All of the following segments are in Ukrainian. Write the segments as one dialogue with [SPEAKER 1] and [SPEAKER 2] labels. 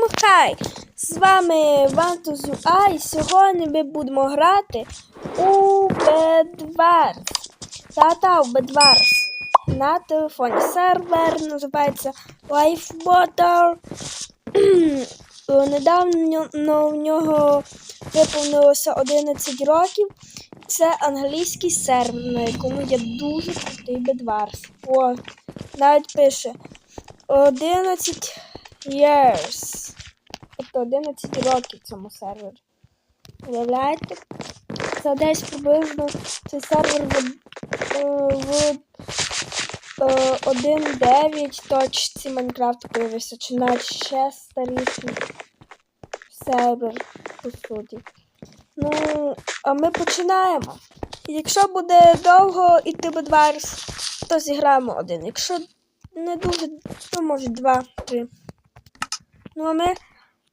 [SPEAKER 1] Всім хай! З вами Вантузу А і сьогодні ми будемо грати у Bedwars. Та-та, у Bedwars. На телефоні сервер називається LifeBotter. Недавно в нього виповнилося 11 років. Це англійський сервер, на якому є дуже крутий Bedwars. О, навіть пише 11 years. Тобто 11 років цьому сервері. Уявляєте? Це десь приблизно цей сервер в, в е, 1.9 точці Майнкрафту появився, чи навіть ще старіший сервер, по суті. Ну, а ми починаємо. Якщо буде довго йти Bedwars, то зіграємо один. Якщо не дуже, то може два, три. Ну, а ми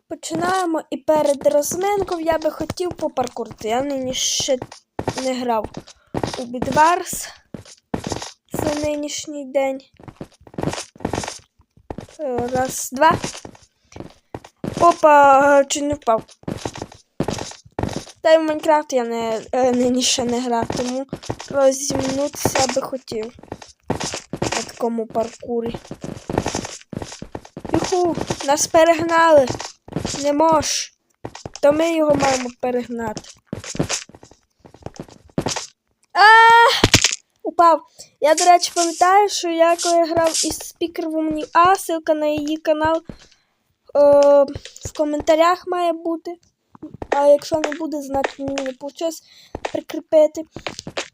[SPEAKER 1] починаємо і перед розминкою я би хотів попаркурити. Я нині ще не грав у Bedwars за нинішній день. Е, Раз, два. Опа, чи не впав. Та й в Майнкрафт я не, е, нині ще не грав, тому розімнутися би хотів на такому паркурі. Юху, нас перегнали. Не мож. То ми його маємо перегнати. А! Упав. Я, до речі, пам'ятаю, що я коли грав із спікер в А, ссылка на її канал е, в коментарях має бути. А якщо не буде, значить мені не вийшло прикріпити.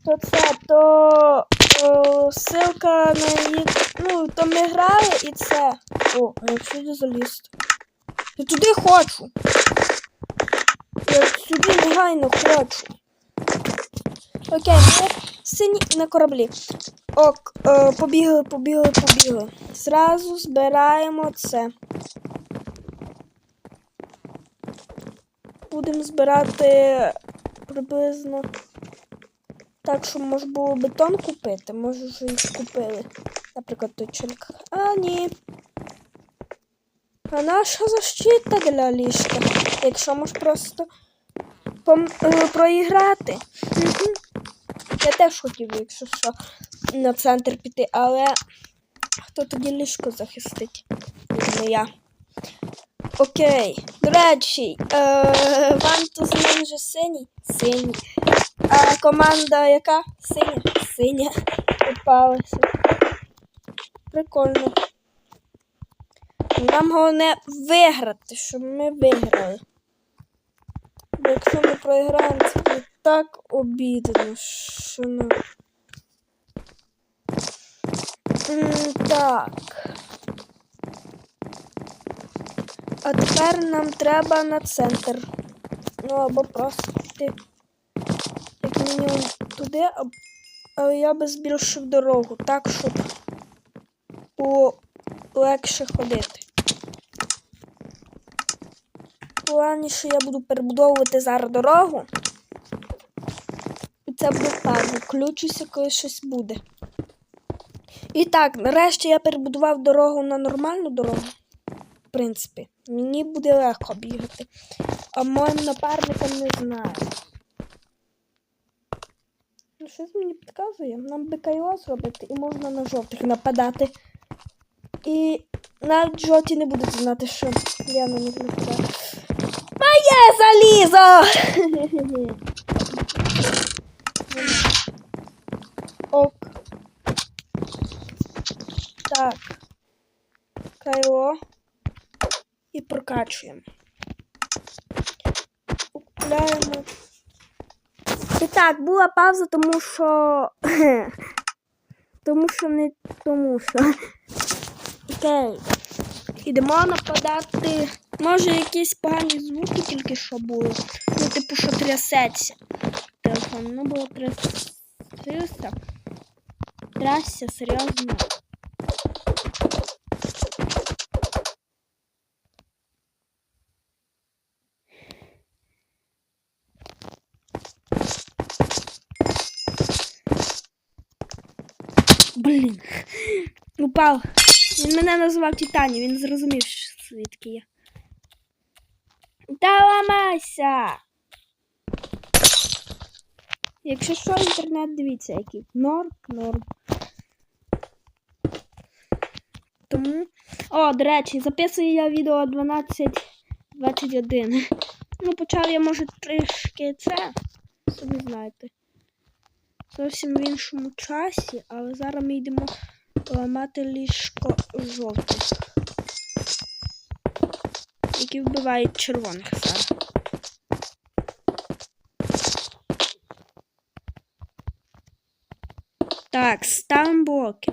[SPEAKER 1] То це, то о, ссылка на її. Ну, то ми грали і це. О, а я сюди заліз. Я туди хочу. Я сюди негайно хочу. Окей, ми сині на кораблі. Ок, е, побігли, побігли, побігли. Зразу збираємо це. Будемо збирати приблизно. Так, що може було бетон купити. Може вже і купили. Наприклад, той челик. А, ні. А наша защита для ліжка. Якщо можеш просто пом... е, проіграти. Я теж хотів, якщо що, на центр піти, але хто тоді ліжко захистить? Не я. Окей. До речі, е, Вантус він же синій? Синій. А команда яка? Синя? Синя. Попалася. Прикольно. Нам головне виграти, щоб ми виграли. Бо якщо ми програємо, це буде так обідно, що ну. Так. А тепер нам треба на центр. Ну або просто піти. Як мінімум туди, а, я би збільшив дорогу, так, щоб було легше ходити. В плані, що я буду перебудовувати зараз дорогу. І це буде так, включуся, коли щось буде. І так, нарешті я перебудував дорогу на нормальну дорогу. В принципі, мені буде легко бігати. А моїм напарникам не знаю. Ну, щось мені підказує. Нам би кайло зробити і можна на жовтих нападати. І навіть жовті не будуть знати, що я на них нападаю. Залізо! Ок. Так. Кайло. І прокачуємо. Купляємо. І так, була пауза, тому що. тому що не тому що. Окей. Ідемо нападати. Може якісь погані звуки тільки що були. Ну, типу, що трясеться. Телефон. Ну було трясся. Трясся, серйозно. Блін. Упав. Він мене назвав Титані, він зрозумів, звідки я. Та ламайся! Якщо що, інтернет дивіться, який. Норм, норм. Тому. О, до речі, записую я відео 12.21. Ну, почав я, може, трішки це. Самі знаєте. Зовсім в іншому часі, але зараз ми йдемо ламати ліжко жовтих. Які вбивають червоних зараз. Так, ставимо блоки.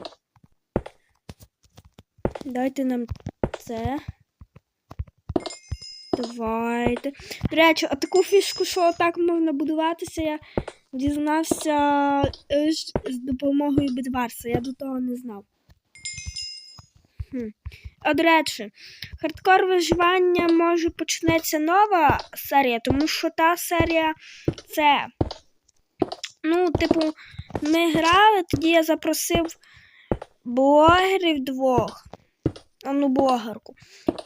[SPEAKER 1] Дайте нам це. Давайте. До речі, а таку фішку, що так можна будуватися, я дізнався е, з допомогою Бедварса. Я до того не знав. Хм. А речі, хардкор виживання може почнеться нова серія, тому що та серія це. Ну, типу, ми грали, тоді я запросив блогерів двох. Одну блогерку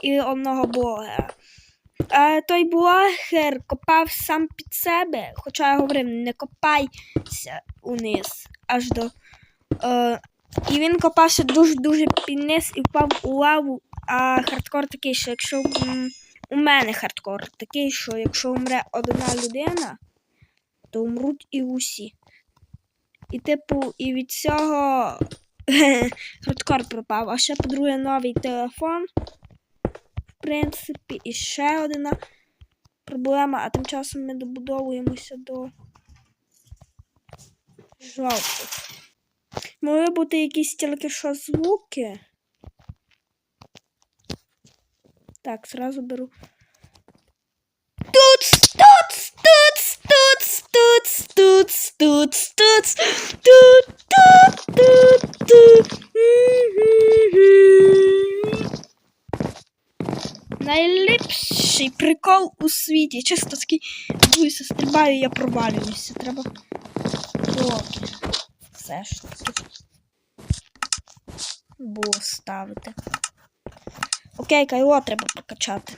[SPEAKER 1] і одного блогера. А той блогер копав сам під себе, хоча я говорив, не копайся униз аж до. Е, і він копався дуже-дуже під низ і впав у лаву. А хардкор такий, що якщо у мене хардкор такий, що якщо умре одна людина, то умруть і усі. І, типу, і від цього хардкор пропав. А ще, по-друге, новий телефон. Принципі, і ще одна проблема. А тим часом ми добудовуємося до жовтих. Могли бути якісь тільки що звуки. Так, зразу беру. Туц, туц, туц, туц, туц, туц, туц, туц, тут, тут, тут, тут. Найліпший прикол у світі. Чисто такий буйся, стрибаю, я провалююся. Треба блоки. Все ж таки. Було ставити. Окей, кайло треба прокачати.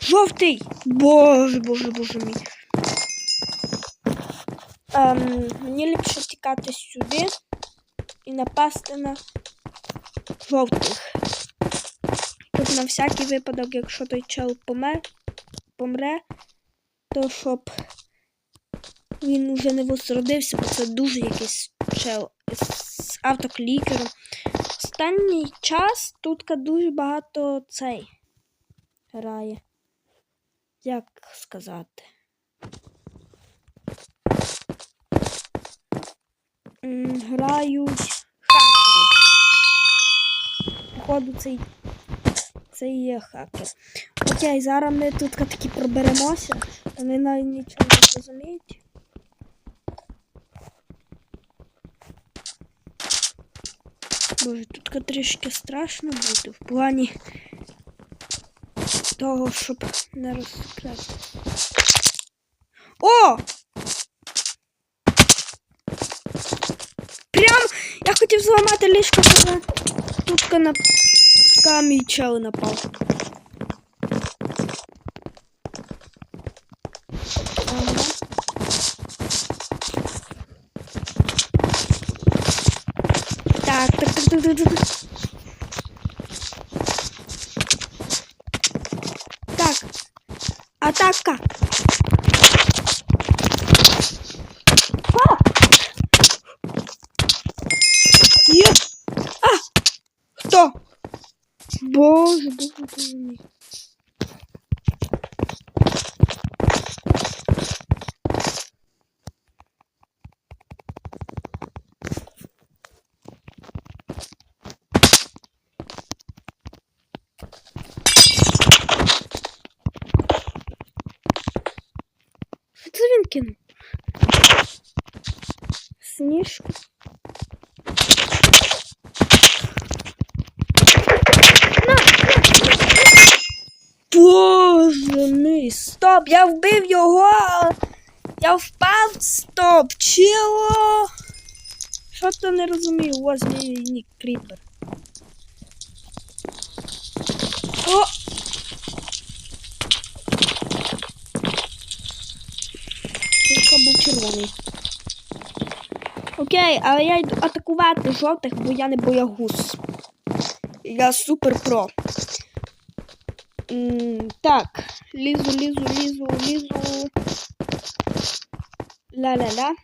[SPEAKER 1] Жовтий! Боже, боже, боже мій. Ем, мені ліпше тікати сюди і напасти на жовтих. Тут на всякий випадок, якщо той чел помер, помре, то щоб він уже не возродився, бо це дуже якийсь чел з автоклікером. Останній час тут дуже багато цей грає. Як сказати? Грають хакери. Походу, цей це і є хакер. Окей, зараз ми тут таки проберемося, ви навіть нічого не зрозумієте. Боже, тут трішки страшно бути в плані того, щоб не розкрити. О! я хотів зламати ліжко, але тут на камінь чел напав. Ага. Так, так, так, так, так, так. Так. Атака. Ні. Сніжку. Стоп, я вбив його. Я впав, стоп, чило. Що то не розумію? О, змійник кріпер. О! Тільки був червоний. Окей, але я йду атакувати жовтих, бо я не боягуз. Я супер про. Так, лізу, лізу, лізу, лізу. Ля-ля-ля.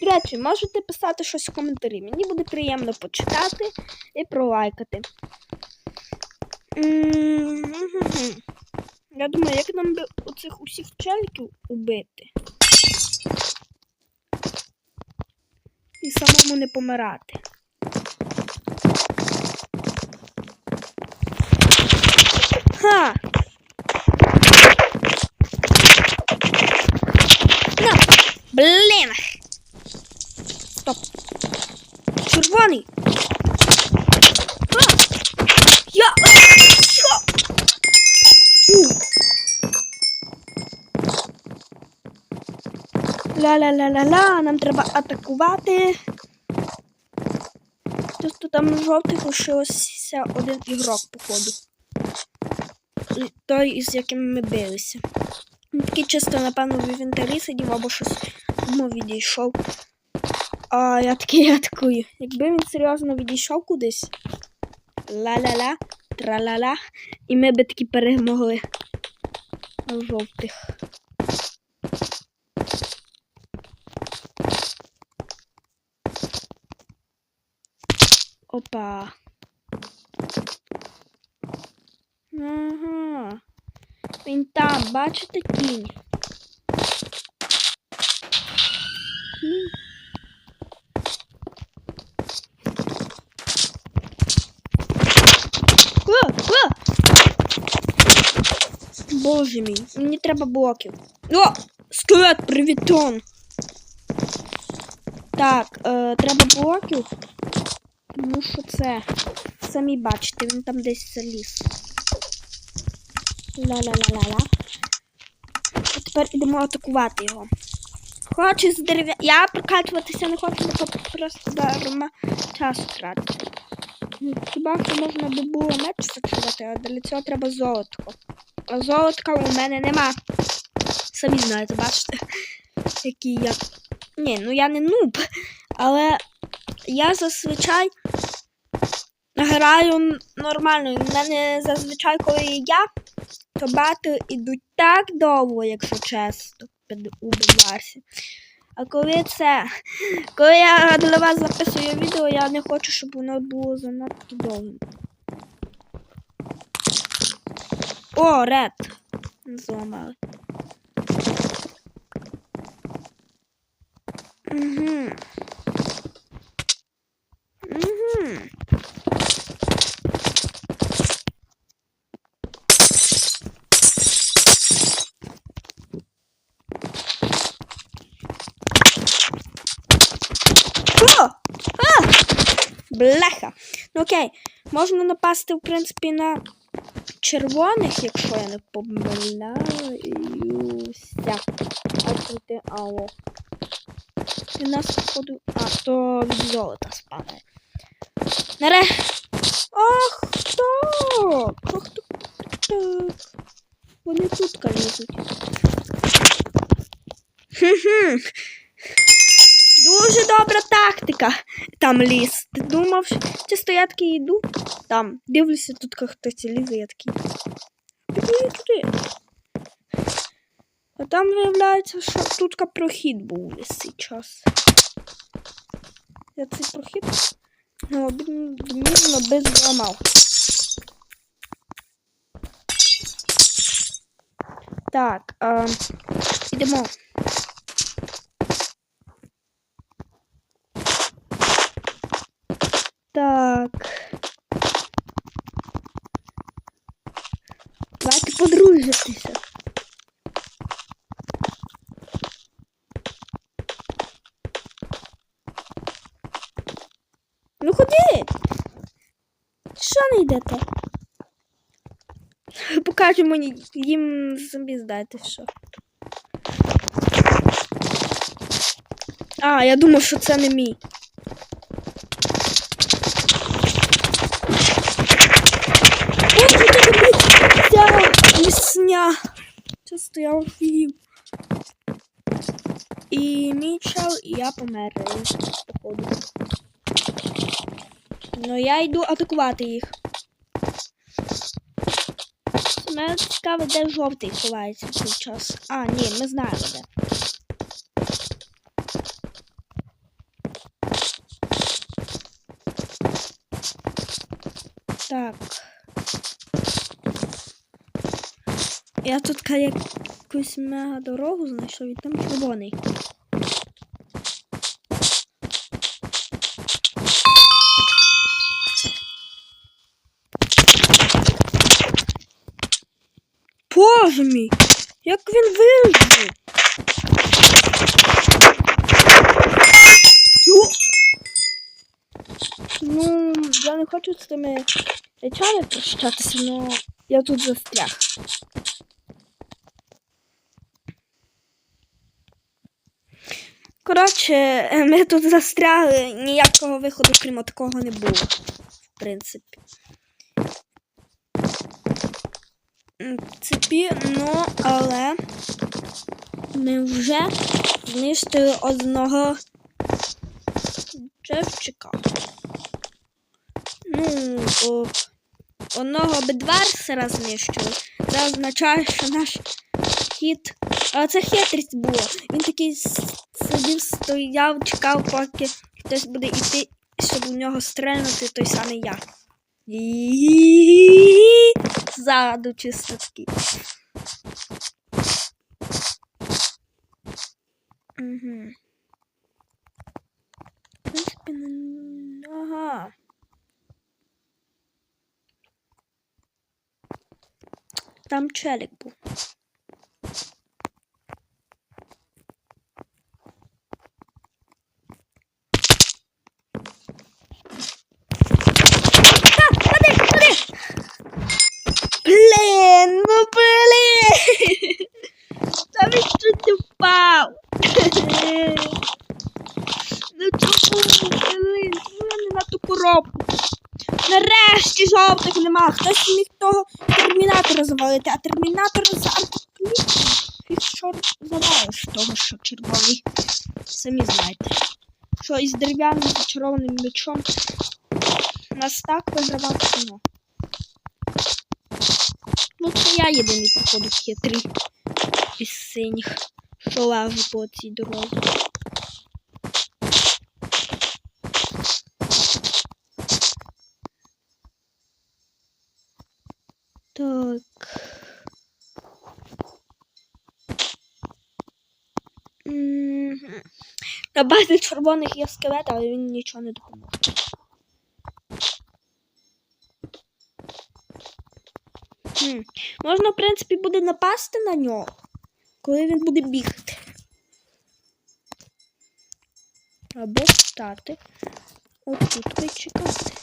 [SPEAKER 1] До речі, можете писати щось в коментарі. Мені буде приємно почитати і пролайкати. Я думаю, як нам би оцих усіх челіків убити. І самому не помирати. Ля-ля-ля-ля-ля, нам треба атакувати. Просто там жовтих лишився один ігрок, походу. Той, із яким ми билися. Він такий чисто, напевно, в інвентарі сидів або щось тому відійшов. А я такий атакую. Якби він серйозно відійшов кудись. Ла-ла-ла, тра-ла-ла. І ми би таки перемогли жовтих. Опа. Ага. Він там, бачите? М. О, о! Боже мій, мені треба блоків. О! Скелет, привітон! Так, е, треба блоків. Тому що це. Самі бачите, він там десь заліз. Ла-ла-ла-ла-ла. А тепер ідемо атакувати його. Хочу з дерев'я. Я прокачуватися не хочу, бо просто дарма часу тратити. Ну, Хіба що можна би було меч закривати, а для цього треба золотко. А золотка у мене нема. Самі знаєте, бачите, який я. Ні, ну я не нуб, але я зазвичай граю нормально. У мене зазвичай, коли я, то бати ідуть так довго, якщо чесно, у Бенварсі. А коли це. Коли я для вас записую відео, я не хочу, щоб воно було занадто довгим. О, ред. Зламали. Угу. Угу. А! Бляха. Ну окей, можна напасти, в принципі, на червоних, якщо я не помиляюся. А ти алло. І нас походу. А, то від золота спадає. Наре. Ах, так! Ах, так, так. Вони тут лізуть. Дуже добра тактика. Там ліс. Ти думав, чисто я такий йду. Там. Дивлюся, тут хтось лізе, я такий. А там виявляється, що тут прохід був весь цей час. Я цей прохід ну, відмінно би зламав. Так, а, йдемо. Так. Давайте подружитися. Ну ходіть. Що не йдете? Покажемо їм зомбі здати, що. А, я думав, що це не мій. Ой, тут ця лісня. Це стояв фів. І Мічел, і я помер, походу. Я йду атакувати їх. Мене цікаво, де жовтий ховається в цей час. А, ні, ми знаємо де. Так. Я тут якусь мега дорогу знайшов і там червоний. Боже мій! Як він вижив? Ну, я не хочу з тими речами прощатися, але я тут застряг. Коротше, е, ми тут застрягли, ніякого виходу, крім такого, не було. В принципі. М, Цепі, ну, але ми вже знищили одного Джевчика. Ну, о, одного бедварсера знищили. Це означає, що наш хід. А це хитрість була. Він такий сидів, стояв, чекав, поки хтось буде йти, щоб у нього стрельнути той самий я. І ззаду чистотки. Угу. В принципі, ага. Там челик був. Та, пади, пади! Блін, ну блін! Та він чуть впав. Ну чому, блін, чому я не на ту коробку? Нарешті жовтих нема. Хтось міг того термінатора завалити, а термінатор і що завалиш того, що червоний. Самі знаєте. Що із дерев'яним зачарованим мечом нас так вигравав кіно. Ну, це я єдиний, походу, хитрий із синіх, що лажу по цій дорозі. Так. На базі червоних є скелет, але він нічого не допоможе. Можна, в принципі, буде напасти на нього, коли він буде бігти. Або стати. От тут чекати.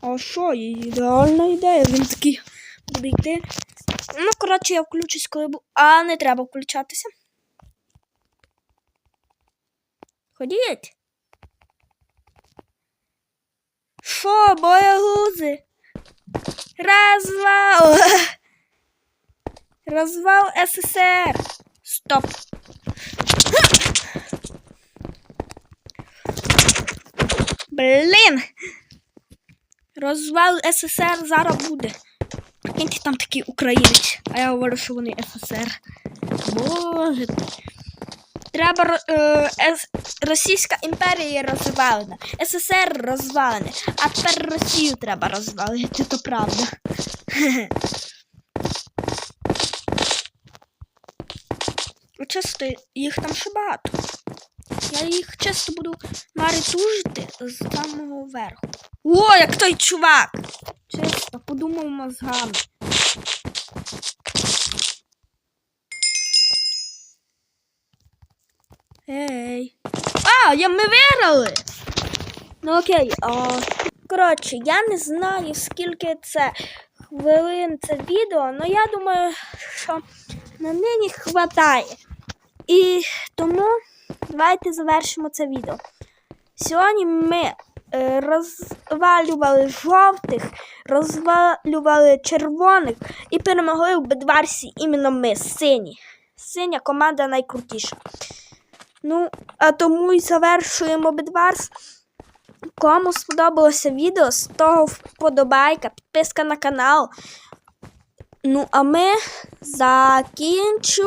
[SPEAKER 1] А що, ідеальна ідея, він такий буде йти. Ну, коротше, я включусь, коли буду. А, не треба включатися. Ходіть. Що, боягузи? Розвал! Розвал СССР! Стоп! Блін! Розвал СССР зараз буде. Прикиньте, там такий українець, а я говорю, що вони СССР. Боже. Треба е, Російська імперія розвалена, СССР розвалене, а тепер Росію треба розвалити, то правда. Чисто їх там ще багато. Я їх часто буду маритужити з самого верху. О, як той чувак! Чисто подумав мозгами. Ей. А, я ми виграли! Ну окей, а, коротше, я не знаю, скільки це хвилин це відео, але я думаю, що на нині хватає. І тому давайте завершимо це відео. Сьогодні ми е, розвалювали жовтих, розвалювали червоних і перемогли в Бедварсі іменно ми, сині. Синя команда найкрутіша. Ну, а тому і завершуємо Бедварс. Кому сподобалося відео, з того вподобайка, підписка на канал. Ну, а ми закінчуємо.